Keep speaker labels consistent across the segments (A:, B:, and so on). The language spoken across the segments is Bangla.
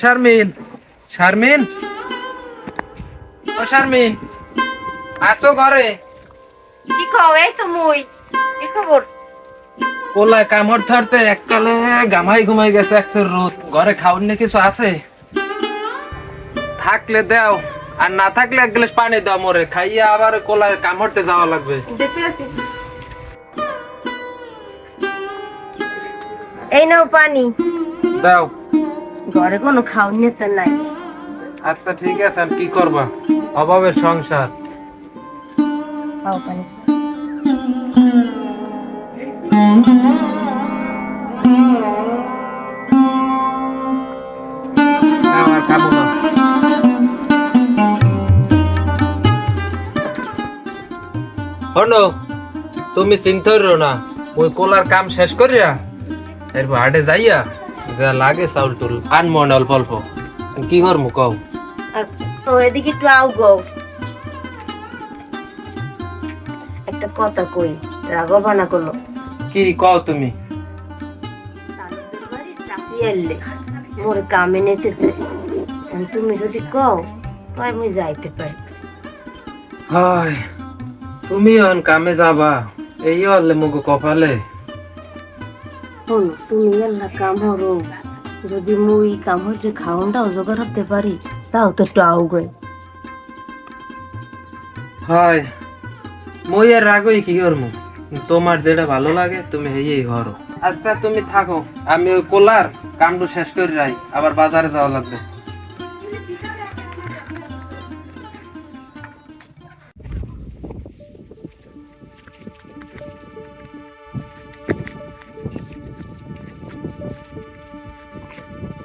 A: শারমিন শারমিন। ও শারমিন আসো ঘরে।
B: কি কও এই তো মুই কি খবর?
A: কোলায় কামড় ধরতে এককালে গামাই ঘুমাই গেছে একশো রোদ। ঘরে খাওয়ার নিয়ে কিছু আছে? থাকলে দাও আর না থাকলে এক গ্লাস পানি দাও মোরে। খাইয়া আবার কোলায় কামড়তে যাওয়া লাগবে।
B: এই নাও পানি।
A: দাও।
B: ঘরে কোনো খাওয়ার নেতা নাই।
A: আচ্ছা ঠিক আছে আর কি করবা? অভাবের সংসার।
B: খাও পানি
A: নাও, আর খাব না। হনো তুমি চিন্তা না ওই কোলার কাম শেষ করিয়া এরপর হাটে যাইয়া যা লাগে চাউল টুল অল্প অল্প। কি কও?
B: আচ্ছা তো এদিকে একটু আও গো। একটা কথা কই রাগবানা করল।
A: কি কও তুমি?
B: এলে মোর কামে নিতেছে। তুমি যদি কও তাই মুই যাইতে পারি।
A: হায় তুমি অন কামে যাবা। এই হলে মুগো কপালে।
B: শোন তুমি এল্লা কাম হরো। যদি মুই কাম হইলে খাওনটাও জোগাড় হতে পারি তাও তো একটু আও গই
A: হয় মই আর রাগই কি করমু? তোমার যেটা ভালো লাগে তুমি হেই হরো। আচ্ছা তুমি থাকো আমি ওই কোলার কাণ্ড শেষ করে রাই আবার বাজারে যাওয়া লাগবে।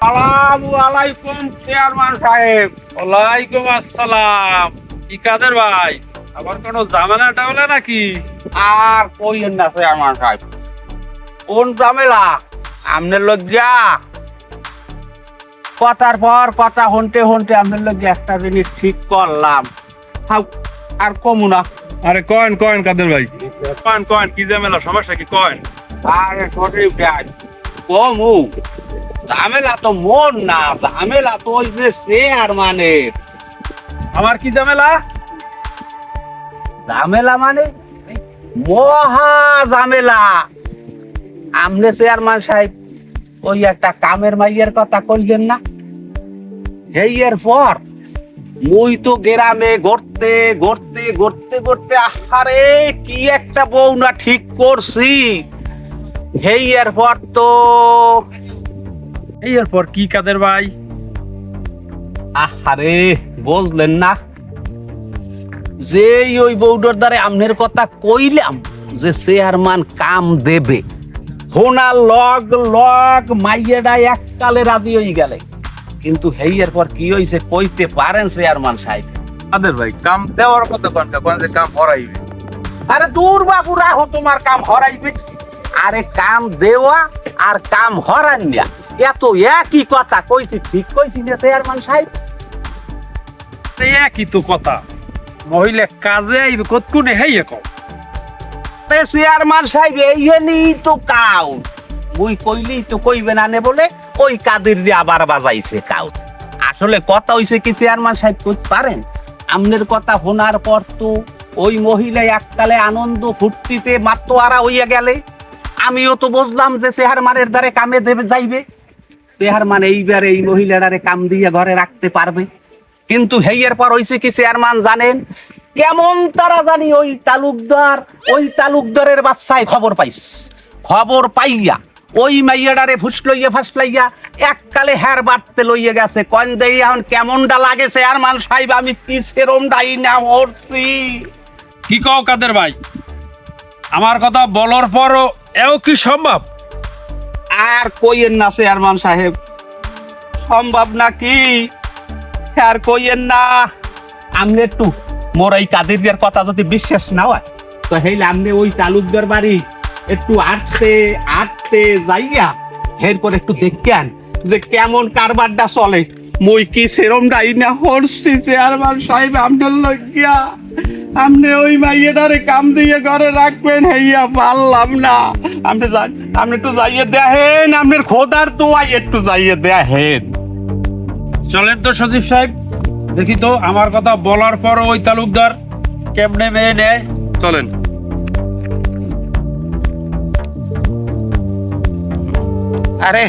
C: সালামু আলাইকুম চেয়ারম্যান সাহেব।
D: ওয়ালাইকুম আসসালাম। কি কাদের ভাই? আবার কোনো ঝামেলা টামেলা নাকি?
C: আর কইেন না চেয়ারম্যান সাহেব? কোন ঝামেলা? আমনের লজ্জা কথার পর কথা হনতে হনতে আমনের লজ্জা একটা জিনিস ঠিক করলাম। আর কমু না।
D: আরে কয়েন কয়েন কাদের ভাই? কয়েন কয়েন কি ঝামেলা? সমস্যা কি? কয়েন।
C: আরে সঠিক কমু। ঝামেলা তো মন না ঝামেলা তো ওই যে চেয়ারম্যানের
D: আমার কি ঝামেলা?
C: ঝামেলা মানে মহা ঝামেলা। আমনে চেয়ারম্যান সাহেব ওই একটা কামের মাইয়ের কথা কইলেন না? হেইয়ের পর মুই তো গ্রামে ঘুরতে ঘুরতে ঘুরতে ঘুরতে আহারে কি একটা বউ না ঠিক করছি। হেইয়ের পর তো
D: এই এরপর কি কাদের ভাই?
C: আহারে বুঝলেন না। যেই ওই দ্বারে আমনের কথা কইলাম যে চেয়ারম্যান কাম দেবে। হোনা লগ লগ মাইয়েডা এককালে রাজি হয়ে গেলে। কিন্তু হেইয়ের পর কি হইছে কইতে পারেন চেয়ারম্যান সাহেব।
D: কাদের ভাই? কাম দেওয়ার কথা কোন কোন যে কাম হরাইবে?
C: আরে দূর বাবু তোমার কাম হরাইবে। আরে কাম দেওয়া আর কাম হরান না এত একই কথা কইছি ঠিক কইছি না চেয়ারম্যান সাহেব?
D: একই তো কথা। মহিলা কাজে আইবে কতক্ষণে হেই কও।
C: চেয়ারম্যান সাহেব তো কাউ মুই কইলি তো কইবে না নে বলে ওই কাদের দিয়ে আবার বাজাইছে কাউ আসলে কথা হইছে কি চেয়ারম্যান সাহেব কইতে পারেন? আমনের কথা শোনার পর তো ওই মহিলা এককালে আনন্দ ফুর্তিতে মাত্র আরা হইয়া গেলে আমিও তো বুঝলাম যে চেয়ারম্যানের দ্বারে কামে দেবে যাইবে। চেয়ারম্যান এইবার এই মহিলাটারে কাম দিয়ে ঘরে রাখতে পারবে। কিন্তু হেইয়ের পর হইছে কি চেয়ারম্যান জানেন? কেমন তারা জানি ওই তালুকদার, ওই তালুকদারের বাচ্চায় খবর পাইস। খবর পাইয়া ওই মাইয়াডারে ফুসলইয়া ফাসলাইয়া এককালে হ্যার বাড়তে লইয়া গেছে। কন দেই এখন কেমনটা লাগে চেয়ারম্যান সাহেব, আমি কি সেরম ডাই না হরছি।
D: কি কও কাদের ভাই? আমার কথা বলার পরও এও কি সম্ভব?
C: আর কইয়েন না, চেয়ারম্যান সাহেব। সম্ভব নাকি? আর কইয়েন না। আমনে একটু মোর এই কাদেরিয়ার কথা যদি বিশ্বাস না হয়, তো হেইলে আমনে ওই তালুকদার বাড়ি একটু আটতে আটতে যাইয়া এরপর একটু দেখেন যে কেমন কারবারটা চলে। মই কি সেরম ডাই না হরছি চেয়ারম্যান সাহেব আমনের লজ্ঞা আমনে ওই মাইয়েটারে কাম দিয়ে ঘরে রাখবেন হেইয়া পারলাম না। আপনি যান আপনি একটু যাইয়ে দেখেন আপনার খোদার দোয়াই একটু যাইয়ে দেখেন।
D: চলেন তো সচিব সাহেব দেখি তো আমার কথা বলার পর ওই তালুকদার কেমনে মেয়ে নেয়।
E: চলেন।
C: আরে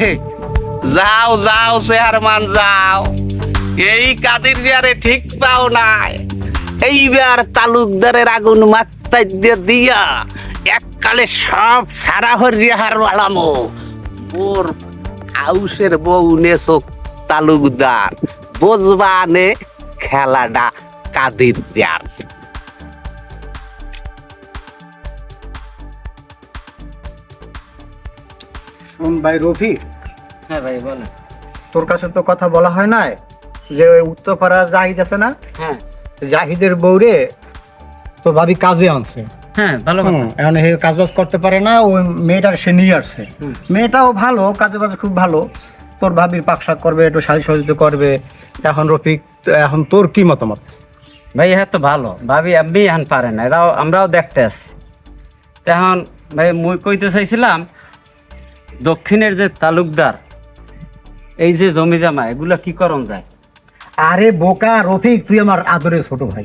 C: যাও যাও চেয়ারম্যান যাও। এই কাদের বিয়ারে ঠিক পাও নাই। এইবার তালুকদারের আগুন মাত্রায় দিয়ে দিয়া এককালে সব সারা হরিয়া হার বাড়ামো। ওর আউসের বউ নেছো তালুকদার। বজবানে খেলাটা কাদের বিয়ার
F: শোন ভাই রফি।
C: হ্যাঁ ভাই বলেন।
F: তোর কাছে তো কথা বলা হয় নাই যে ওই উত্তরপাড়া জাহিদ আছে না?
C: হ্যাঁ।
F: জাহিদের বউরে তোর ভাবি কাজে আনছে।
C: হ্যাঁ ভালো
F: এখন সে কাজবাজ করতে পারে না ওই মেয়েটার সে নিয়ে আসছে। মেয়েটাও ভালো কাজে বাজে খুব ভালো। তোর ভাবির পাকশাক করবে একটু সজ্জিত করবে। এখন রফিক এখন তোর কি মতামত?
G: ভাই হ্যাঁ তো ভালো। ভাবি আপনি এখন পারেন না এরাও আমরাও দেখতে আসছি এখন ভাই মুই কইতে চাইছিলাম দক্ষিণের যে তালুকদার এই যে জমি জামা এগুলো কি করণ যায়?
F: আরে বোকা রফিক তুই আমার আদরের ছোট ভাই।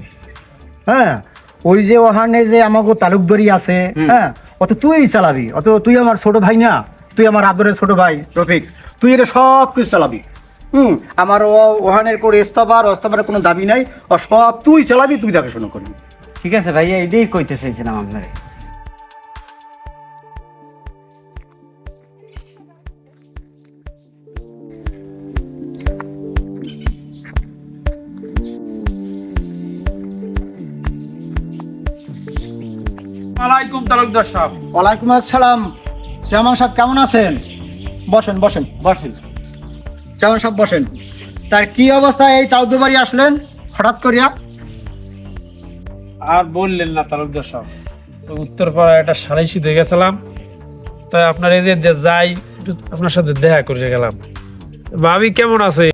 F: হ্যাঁ? ওই যে ওখানে যে আমাকে তালুকদারি আছে হ্যাঁ? অত তুই চালাবি অত তুই আমার ছোট ভাই না তুই আমার আদরের ছোট ভাই রফিক। তুই এটা সব কিছু চালাবি। হুম? আমার ও- ওখানের কোনো ইস্তফার অস্তফার কোনো দাবি নাই ও সব তুই চালাবি তুই দেখাশোনা করবি।
G: ঠিক আছে ভাই এইটাই কইতে চাইছিলাম আপনারে।
D: তালুকদার সাহেব
F: ওয়ালাইকুম আসসালাম। শ্যামন সাহেব কেমন আছেন? বসেন বসেন।
G: বসেন।
F: শ্যামন সাহেব বসেন। তার কি অবস্থা? এই তাউদুবাড়ি আসলেন হঠাৎ করিয়া?
D: আর বললেন না তালুকদার সাহেব একটা সারাইশি দিয়ে গেছিলাম। তাই আপনার এই যে যাই একটু আপনার সাথে দেখা করে গেলাম। ভাবি কেমন আছে?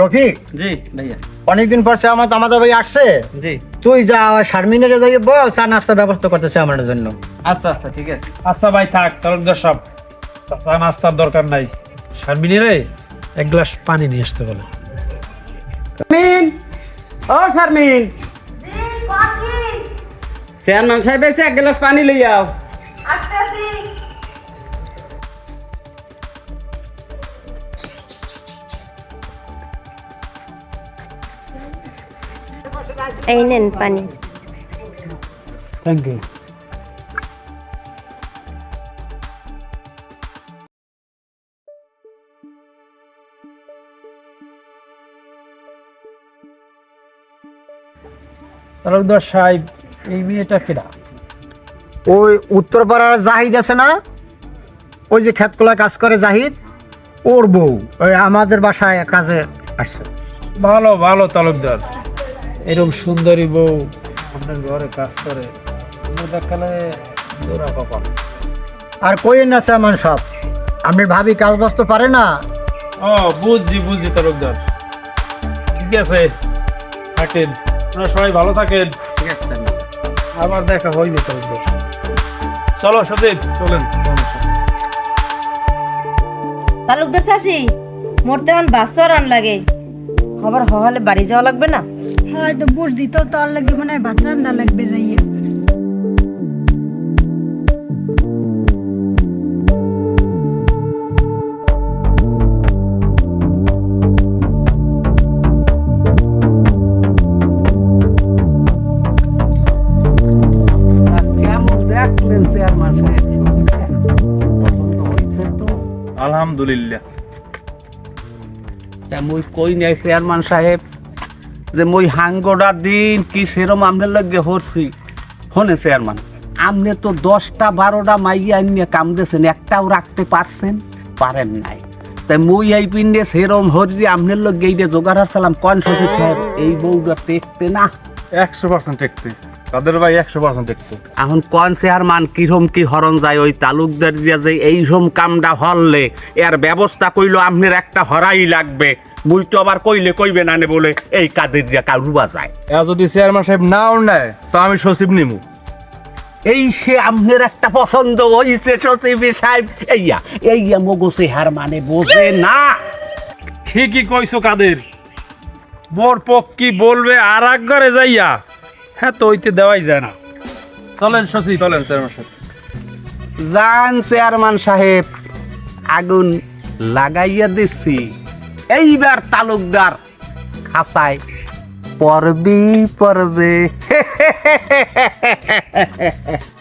F: রফিক?
G: জি ভাইয়া।
F: অনেকদিন পর শ্যামা আমাদের বাড়ি আসছে।
G: জি।
F: তুই যা শারমিনের যাই বল চা নাস্তার ব্যবস্থা করতেছে আমার জন্য।
G: আচ্ছা আচ্ছা ঠিক আছে।
D: আচ্ছা ভাই থাক তালুকদার সাহেব চা নাস্তার দরকার নাই। শারমিনী রে এক গ্লাস পানি নিয়ে আসতে বলে।
G: শারমিন! ও শারমিন! চেয়ারম্যান সাহেব এসে এক গ্লাস পানি লই আও
B: এই নেন পানি।
F: থ্যাংক ইউ
D: তালুকদার সাহেব এই মেয়েটা কেডা?
F: ওই উত্তরপাড়ার জাহিদ আছে না? ওই যে ক্ষেতকলা কাজ করে জাহিদ ওর বউ। ওই আমাদের বাসায় কাজে আসছে।
D: ভালো ভালো তালুকদার। এরকম সুন্দরী বউ। আপনার ঘরে কাজ করে। আপনার দেখালে জোড়া কপাল
F: আর কই না শ্যামন সব আমি ভাবি কাজ বাস্ত পারে না?
D: ও বুঝছি বুঝছি তালুকদার ঠিক আছে থাকেন। আপনারা সবাই ভালো থাকেন।
G: ঠিক আছে
D: আবার দেখা হইবে তালুকদার চলো সতীপ চলেন।
B: তালুকদার চাষি মোর তেমন বাসর আন লাগে। খবর হলে বাড়ি যাওয়া লাগবে না?
H: হ্যাঁ তো বুঝদি তো তোর লাগে মনে হয় ভাত রান্না লাগবে যাইয়া।
E: আলহামদুলিল্লাহ।
C: তা মুই কই নাই চেয়ারম্যান সাহেব? যে মই হাঙ্গোডা দিন কি সেরম আমনের লগে হরছি। হনে চেয়ারম্যান আপনি তো দশটা বারোটা মাইয়া নিয়ে কামদেছেন একটাও রাখতে পারছেন? পারেন নাই। তাই মই এই পিন্ডে সেরম হরি আমনের লগে এইটা জোগাড় হারছিলাম কন সচিব সাহেব এই বউটা দেখতে না।
E: একশো পার্সেন্ট দেখতে তাদের ভাই একশো পার্সেন্ট দেখতে।
C: এখন কন চেয়ারম্যান কিরম কি হরণ যায় ওই তালুকদার দিয়া যে এই রকম কামটা হরলে এর ব্যবস্থা কইলো আপনার একটা হরাই লাগবে। মুই তো আবার কইলে কইবে না নে বলে এই কাদের দিয়া কারুবা যায়?
E: এরা যদি চেয়ারম্যান সাহেব নাও নেয় তো আমি সচিব নিমু।
C: এই সে আমনের একটা পছন্দ হয়েছে সচিবি সাহেব। এইয়া এইয়া মগসে হার মানে বোঝে না।
D: ঠিকই কইছো কাদের। মোর পক্ষি বলবে আর এক ঘরে যাইয়া হ্যাঁ তো ওইতে দেওয়াই যায় না। চলেন শশী
E: চলেন চেয়ারম্যান সাহেব
C: জান চেয়ারম্যান সাহেব আগুন লাগাইয়া দিচ্ছি এইবার তালুকদার খাসায় পরবি পরবে।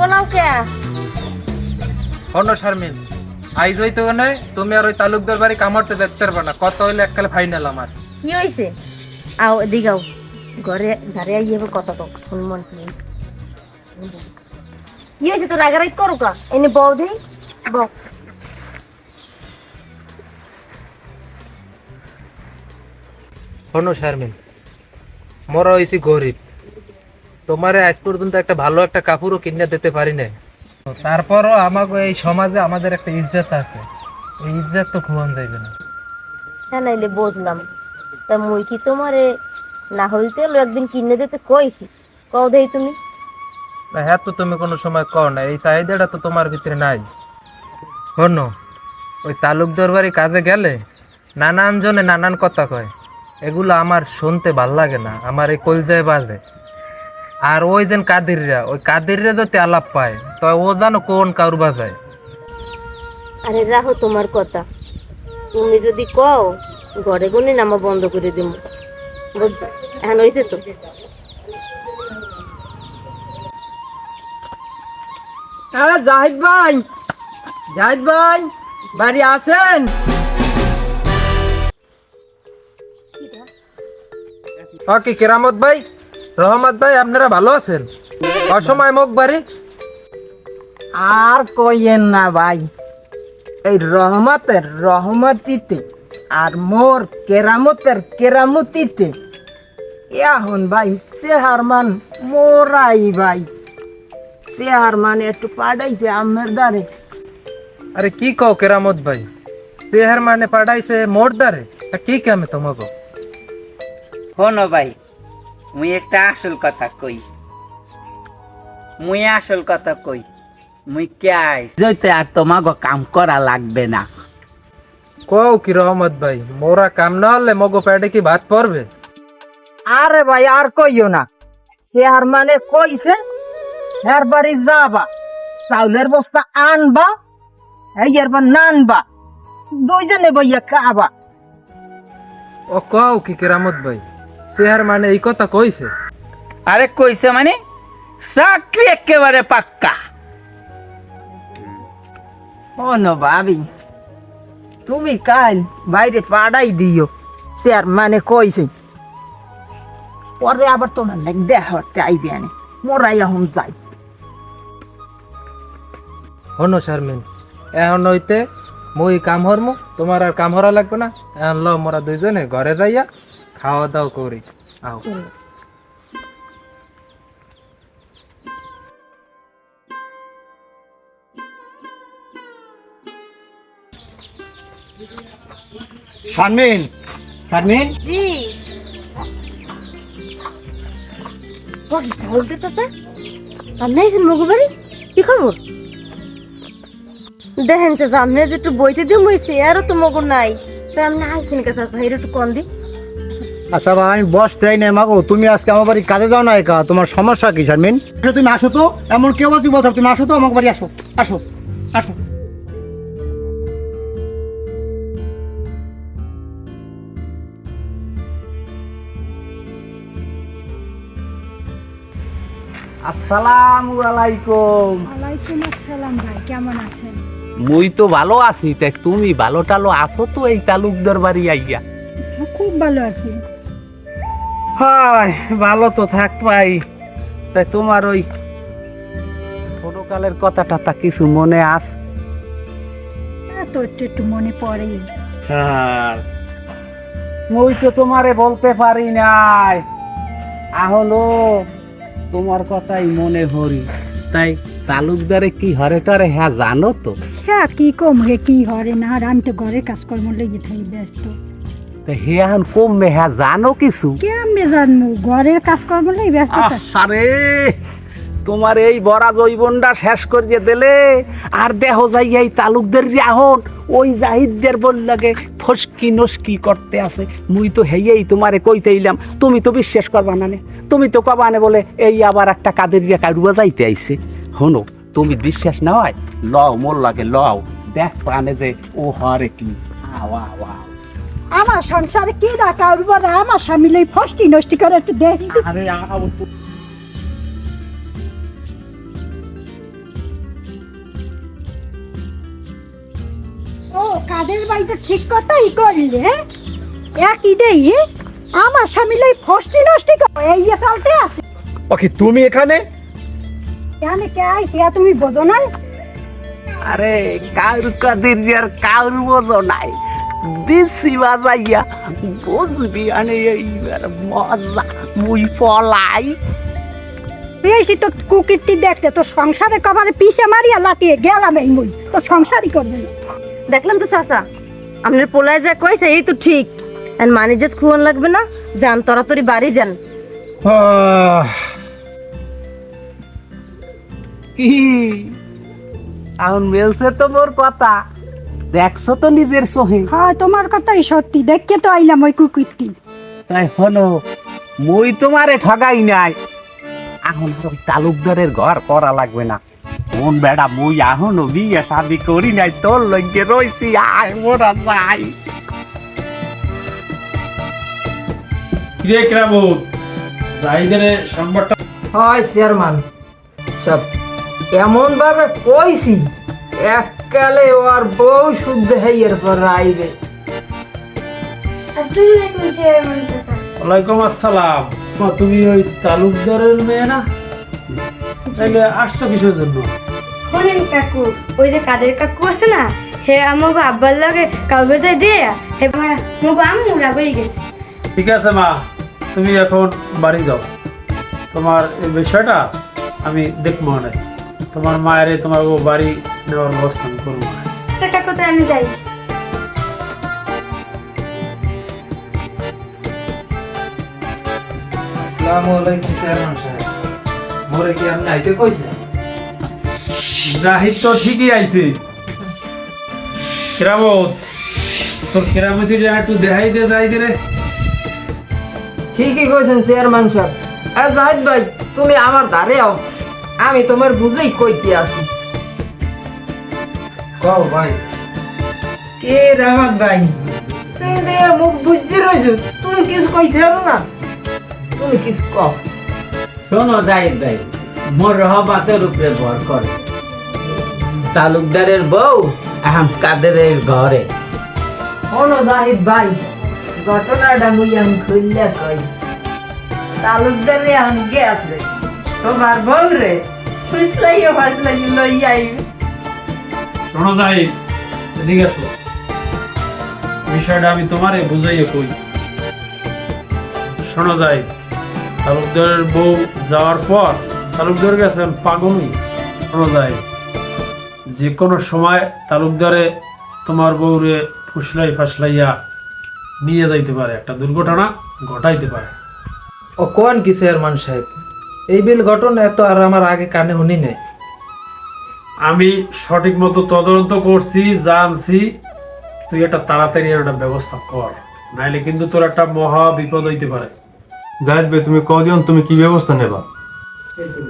B: বলাও কে?
A: শারমিন আইজ হইতো না তুমি আর ওই তালুকদার বাড়ি কামড়তে দেখতে পারবে না কত হইলে এককালে ফাইনাল আমার।
B: কি হয়েছে আও ঘরে কত ফোন মন কি হয়েছে তোর রাগারাই করো কা? এনে বউ দেই বউ।
A: হন শারমিন মোর হয়েছি গরিব। তোমারে আজ পর্যন্ত একটা ভালো একটা কাপড়ও কিনে দিতে পারি না তারপরও আমাকে এই সমাজে আমাদের একটা ইজ্জত আছে। এই ইজ্জত তো খুবন যাইবে না।
B: হ্যাঁ নাইলে বুঝলাম। তা মুই কি তোমারে না হইতে একদিন কিনে দিতে কইছি? কও দেই তুমি।
A: না হ্যাঁ তো তুমি কোনো সময় কও না এই চাহিদাটা তো তোমার ভিতরে নাই। শোনো ওই তালুকদার বাড়ি কাজে গেলে নানান জনে নানান কথা কয়। এগুলো আমার শুনতে ভালো লাগে না আমার এই কলজায় বাজে। আর ওই যেন কাদিররা ওই কাদিররা যদি আলাপ পায় তো ও জানো কোন কারু বাজায়
B: আরে রাখো তোমার কথা। তুমি যদি কও ঘরে গুনি নামা বন্ধ করে দিব। বুঝছ? এখন হয়েছে তো।
I: আরে জাহিদ ভাই! জাহিদ ভাই বাড়ি আছেন?
A: ও কি কেরামত ভাই? রহমত ভাই আপনারা ভালো আছেন? অসময় মুখ বাড়ি।
I: আর কইয়েন না ভাই। এই রহমতের রহমতিতে আর মোর কেরামতের কেরামতিতে এখন ভাই চেহার মান মোরাই ভাই। চেহার মান একটু পাঠাইছে আমের দ্বারে।
A: আরে কি কও কেরামত ভাই? তেহার মানে পাঠাইছে মোর দ্বারে? কি কামে তোমাকে
J: হনো ভাই মুই একটা আসল কথা কই। মুই আসল কথা কই। মুই ক্যাই
C: জইতে আর তোমাকে কাম করা লাগবে না।
A: কও কি রহমত ভাই মোরা কাম না হলে মগো পেটে কি ভাত পড়বে?
I: আরে ভাই আর কইও না। চেহার মানে কইছে হের বাড়ি যাবা চাউলের বস্তা আনবা এই এরবার নানবা দুইজনে বইয়া খাবা।
A: ও কও কি কেরামত ভাই? সেহার মানে এই কথা কইছে
J: আরে কইছে মানে চাকরি একেবারে পাক্কা।
I: শোনো ভাবি তুমি কাল বাইরে পাড়াই দিও স্যার মানে কইছে পরে আবার তোমার লাগ দেখাতে আইবে আনে মোরাই এখন যাই
A: হনো শারমিন এখন হইতে মই কাম হরমু তোমার আর কাম হরা লাগবে না। এখন ল মোরা দুইজনে ঘরে যাইয়া। খাওয়া দাওয়া করি। আও।
F: শারমিন শারমিন?
B: জি। বলতে চাচা আপনি আইছেন মগু বাড়ি কি খবর? দেখেন চাচা আপনি যে একটু বইতে দিয়ে বইছে আরও তো মগু নাই। তাই আপনি আইছেন কে চাচা এটা একটু কম দি।
F: আচ্ছা ভাই আমি বস তাই নাই মাগো। তুমি আজকে আমার বাড়ি কাজে যাও না একা। তোমার সমস্যা কি শারমিন? আচ্ছা, তুমি আসো তো। এমন কেউ আছি বলতে তুমি আসো তো আমার বাড়ি আসো। আসো। আসো।
C: আসসালামু আলাইকুম।
H: ওয়ালাইকুম আসসালাম ভাই কেমন আছেন?
C: মুই তো ভালো আছি। তাই তুমি ভালো টালো আছো তো এই তালুকদার বাড়ি আইয়া?
H: খুব ভালো আছি।
C: হায় ভালো তো থাকবাই তাই তোমার ওই ছোটকালের কথাটা তা কিছু মনে আস?
H: হ্যাঁ তো একটু একটু মনে পড়ে।
C: হ্যাঁ। মুই তো তোমারে বলতে পারি নাই। আহলো তোমার কথাই মনে হরি। তাই তালুকদারে কি হরে টরে হ্যাঁ জানো তো?
H: হ্যাঁ কি কম হে কি হরে না আর আমি তো ঘরের কাজকর্ম লেগে থাকি ব্যস্ত।
C: হে এখন কমবে হ্যাঁ জানো কিছু?
H: কেমনে জানব? ঘরের কাজকর্ম লেগে ব্যস্ত
C: আরে তোমার এই বড়া জৈবনটা শেষ করিয়ে দিলে আর দেহ যাই এই তালুকদের এখন ওই জাহিদদের বললাগে ফসকি নস্কি করতে আছে। মুই তো হেয়েই তোমারে কইতে ইলাম তুমি তো বিশ্বাস করবা না। তুমি তো কবা না বলে এই আবার একটা কাদের কারুয়া যাইতে আইছে। হনো তুমি বিশ্বাস না হয়? লও মোর লাগে লও। দেখ পানে যে ও হরে কি আওয়া আওয়া।
H: আমার সংসারে কি রাখা উর্বর আমার স্বামী লই ফষ্টি নষ্টি করে একটু দেখি।
C: আরে
H: ও কাদের ঠিক কথাই করলে হ্যাঁ? একই দেই হ্যাঁ? আমার স্বামী লই ফষ্টি নষ্টি করে এই যে চলতে আছে।
F: ওকে তুমি এখানে?
H: এখানে কে আইসি তুমি বোঝো না
C: আরে কাউর কাদের আর কাউর বোঝো নাই? দিছি বাজাইয়া বুঝবি আনে এইবার মজা মুই পলাই।
H: এসি তো কুকিরটি দেখতে তো সংসারে কবারে পিছে মারিয়া লাতিয়ে গেলাম এই মুই তো সংসারই করবে
B: দেখলাম তো চাচা আপনার পোলায় যা কইছে এই তো ঠিক। আর মানিজ্জত খুয়ন লাগবে না যান তরাতরি বাড়ি যান।
C: এখন মেলছে তো মোর কথা। দেখছ তো নিজের চোহে
H: হ্যাঁ তোমার কথাই সত্যি। দেখকে তো আইলাম ওই কুকুরটি।
C: তাই হলো মুই তোমারে ঠগাই নাই। এখন আর ওই তালুকদারের ঘর করা লাগবে না। কোন বেড়া মুই এখনও বিয়ে শাদি করি নাই তোর লঙ্গে রইছি আয় মোরা যাই।
D: জাহিদের সংবাদটা
I: হয় চেয়ারম্যান সব এমন ভাবে কইছি এককালে ওর বউ শুদ্ধ হইয়ের পর আইবে।
D: ওয়ালাইকুম আসসালাম। তুমি ওই তালুকদারের মেয়ে না? তাইলে আসছো কিসের জন্য?
K: শোনেন কাকু ওই যে কাদের কাকু আছে না হে আমাকে আব্বার লাগে কাউকে যাই দিয়ে হে আমার মুখ আম্মু রাগই গেছে।
D: ঠিক আছে মা তুমি এখন বাড়ি যাও। তোমার এই বিষয়টা আমি দেখব না তোমার মায়ের তোমার ও বাড়ি নেওয়ার ব্যবস্থা আমি করব।
K: কাকু তো আমি যাই?
A: আসসালামু আলাইকুম চেয়ারম্যান সাহেব। মোরে কি আপনি আইতে কইছে
D: জাহিদ তো ঠিকই আইছে। কেরামত তোর কেরামতি একটু দেখাই দে যাই দে রে।
I: ঠিকই কইছেন চেয়ারম্যান সাহেব। এ জাহিদ ভাই তুমি আমার ধারে আও। আমি তোমার বুঝেই কইতে আসি।
A: কও ভাই।
I: কে রামাত ভাই? তুমি দিয়ে মুখ বুঝছি রয়েছো তুমি কিছু কইতে না? তুমি কিছু কও।
J: শোনো জাহিদ ভাই মোর রহবাতের উপরে ভর করে। তালুকদারের বউ আহম কাদেরের ঘরে।
I: শোনো জাহিদ ভাই ঘটনাটা মুই আমি খুললে কই। তালুকদারে আনকে আছে তোমার বল রে ফুসলাইয়া ফাসলাই লই আইবে।
D: শোনো জাহিদ, এদিকে আসো। বিষয়টা আমি তোমারে বুঝাইয়ে কই। শোনো জাহিদ, তালুকদারের বউ যাওয়ার পর তালুকদার গেছেন পাগলই শোনো জাহিদ যে কোনো সময় তালুকদারে তোমার বউরে ফুসলাই ফাসলাইয়া নিয়ে যাইতে পারে, একটা দুর্ঘটনা ঘটাইতে পারে।
A: ও কোন কি চেয়ারম্যান সাহেব? এই বিল ঘটনা এত আর আমার আগে কানে শুনি নাই।
D: আমি সঠিক মতো তদন্ত করছি জানছি। তুই একটা তাড়াতাড়ি একটা ব্যবস্থা কর নাইলে কিন্তু তোর একটা মহা বিপদ হইতে পারে।
E: জাহিদ ভাই তুমি কদিন তুমি কি ব্যবস্থা নেবা?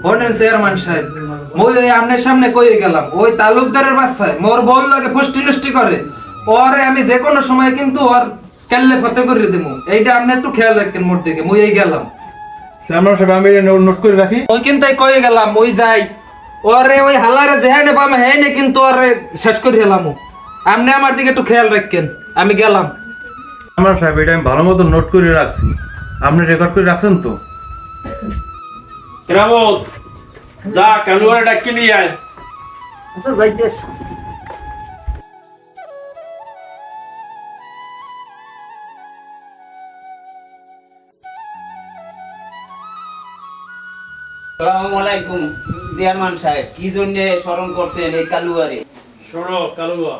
A: শোনেন চেয়ারম্যান সাহেব মই ওই আপনার সামনে কইয়ে গেলাম ওই তালুকদারের বাচ্চায় মোর বল লাগে ফুষ্টি নষ্টি করে। ওরে আমি যে কোনো সময় কিন্তু ওর কেল্লে ফতে করে দেবো এইটা আপনি একটু খেয়াল রাখেন মোর দিকে মই এই গেলাম।
E: চেয়ারম্যান সাহেব আমি নোট করে রাখি।
A: ওই কিন্তু এই কয়ে গেলাম ওই যাই। ওরে ওই হালারে যেহানে পামে হেনে কিন্তু ওরে শেষ করে হেলাম। আপনি আমার দিকে একটু খেয়াল রাখেন আমি গেলাম।
E: আমার সাহেব এটা আমি ভালো মতো নোট করে রাখছি। আপনি রেকর্ড করে রাখছেন তো?
D: কেরামত যা কেন ডাকি নিয়ে আয়।
I: আচ্ছা যাইতেছে
C: সালামু আলাইকুম চেয়ারম্যান সাহেব কি জন্য স্মরণ করছেন এই কালুয়ারে?
D: শোনো কালুয়া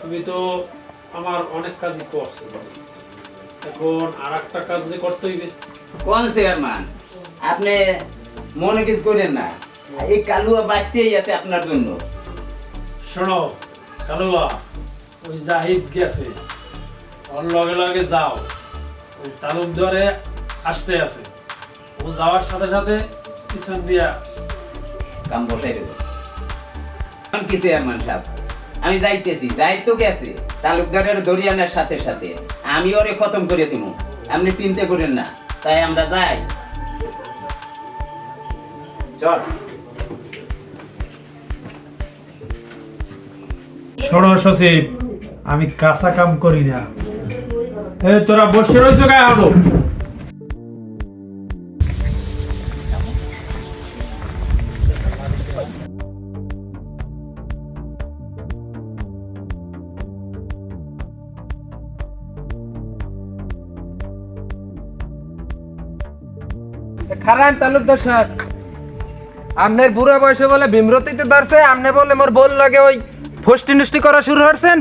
D: তুমি তো আমার অনেক কাজই করছ। এখন আর একটা কাজ যে করতে হইবে।
C: কোন চেয়ারম্যান? আপনি মনে কিছু করেন না। এই কালুয়া বাঁচিয়েই আছে আপনার জন্য।
D: শোনো কালুয়া ওই জাহিদ গেছে। ওর লগে লগে যাও। ওই তালুকদারে আসতে আছে। ও যাওয়ার সাথে সাথে পিছন দিয়া
C: কাম বসাই দেবো। এখন কি চেয়ারম্যান সাহেব? আমি যাইতেছি যাই তো গেছে। তালুকদারের দরিয়ানের সাথে সাথে আমি ওরে খতম করে দিব আপনি চিন্তা করেন না তাই আমরা যাই। চল।
D: আমি কাঁচা কাম করি না। তোরা বসে রয়েছো গায়ে হলো
A: খারান তালুকদার সাহেব। আপনার বুড়া বয়সে বলে ভীমরতিতে ধরছে আপনি বলে মোর বল লাগে ওই ফষ্টি নষ্টি করা শুরু করছেন।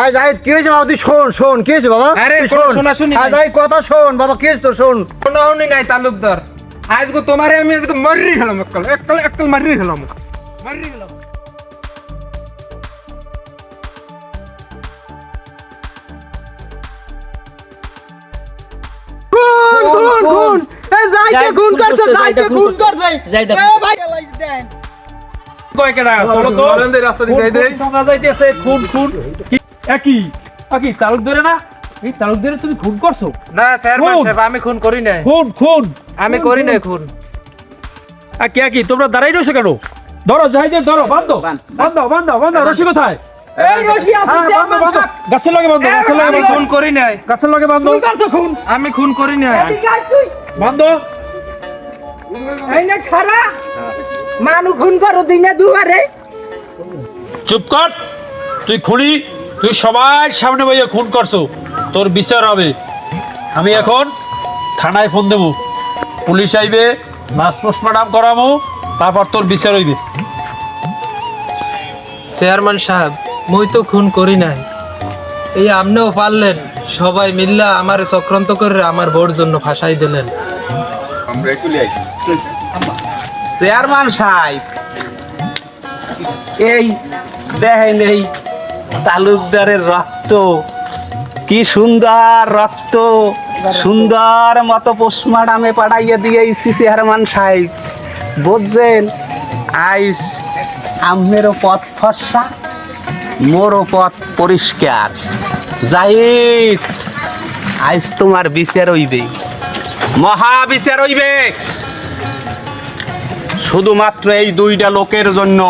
F: আয় জাহিদ কি হয়েছে বাবা? তুই শোন শোন কি হয়েছে বাবা?
A: আরে
F: তুই
A: কোনো শোনাশুনি
F: আয় জাহিদ কথা শোন বাবা কি হয়েছে তোর? শোন।
A: কোনো হনি নাই তালুকদার। আজকে তোমারে আমি আজকে মারি গেলাম এককাল এককাল এককাল মারি গেলাম মারি গেলাম
I: খুন খুন। খুন। যাইতে খুন করছে যাইতে খুন করছে। এ ভাই
D: কয়েকটা চলো তো। খুন, খুন, শোনা যাইতেছে খুন খুন। একই একই তালুক ধরে না? এই তালুক ধরে তুমি খুন করছ?
A: না সাহেব আমি খুন করি নাই।
D: খুন খুন।
A: আমি করি নাই খুন।
D: একই একই তোমরা দাঁড়াই রয়েছো কেন? ধরো যাইতে ধরো বান্ধো। বান্ধো বান্ধো। বান্ধো রশি কোথায়? গাছের লগে বান্ধো গাছের লগে
A: আমি খুন করি নাই।
D: গাছের লগে বান্ধো।
I: খুন?
A: আমি খুন করি নাই।
D: বান্ধো।
I: এই না খারা। মানু খুন করো দিনে দুয়ারে
D: চুপ কর। তুই খুনি তুই সবার সামনে বইয়ে খুন করছ। তোর বিচার হবে। আমি এখন থানায় ফোন দেবো। পুলিশ আইবে লাশ পোস্টমর্টম করামো তারপর তোর বিচার হইবে।
A: চেয়ারম্যান সাহেব মই তো খুন করি নাই। এই আপনিও পারলেন। সবাই মিল্লা আমার চক্রান্ত করে আমার বোর জন্য ফাঁসাই দিলেন।
C: চেয়ারম্যান সাহেব এই দেখেন এই তালুকদারের রক্ত কি সুন্দর রক্ত সুন্দর মতো পোস্টমার্টামে পাঠাইয়ে দিয়েছি চেয়ারম্যান সাহেব। বুঝছেন? আইস আমেরও পথ ফসা মোরও পথ পরিষ্কার। জাহিদ আইস তোমার বিচার হইবে। মহা হইবে। শুধুমাত্র এই দুইটা লোকের জন্য।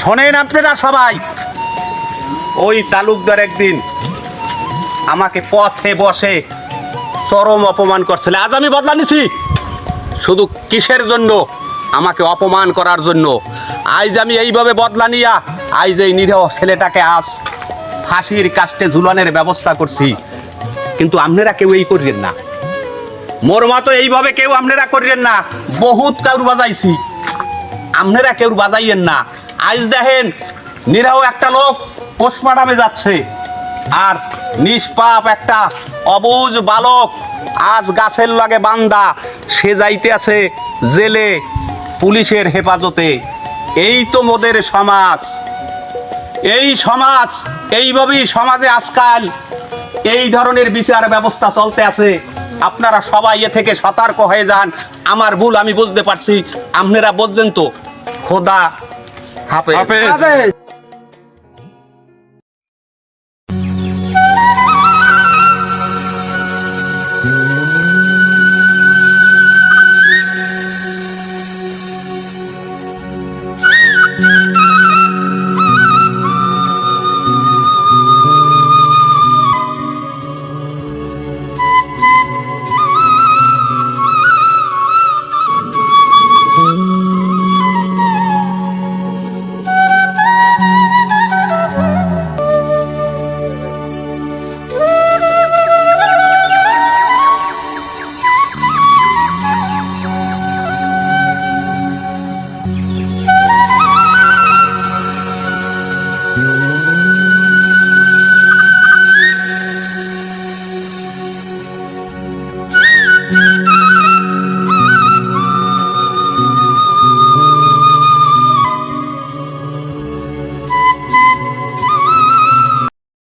C: শোনেন আপনারা সবাই, ওই তালুকদার একদিন আমাকে পথে বসে চরম অপমান করছিল। আজ আমি বদলা নিছি। শুধু কিসের জন্য? আমাকে অপমান করার জন্য। আজ আমি এইভাবে বদলা নিয়া, আজ এই নিরীহ ছেলেটাকে আজ ফাঁসির কাস্টে ঝুলানের ব্যবস্থা করছি। কিন্তু আপনারা কেউ এই করিলেন না। মোর মতো এইভাবে কেউ আপনারা করিলেন না। বহুত কাউর বাজাইছি। আপনারা কেউ বাজাইয়েন না। আজ দেখেন নিরাও একটা লোক পোস্টমার্টামে যাচ্ছে। আর নিষ্পাপ একটা অবুজ বালক আজ গাছের লাগে বান্দা। সে যাইতে আছে জেলে পুলিশের হেফাজতে। এই তো মোদের সমাজ। এই সমাজ, এইভাবেই সমাজে আজকাল এই ধরনের বিচার ব্যবস্থা চলতে আছে। আপনারা সবাই এ থেকে সতর্ক হয়ে যান। আমার ভুল আমি বুঝতে পারছি। আপনারা বলছেন তো খোদা
D: হাফেজ।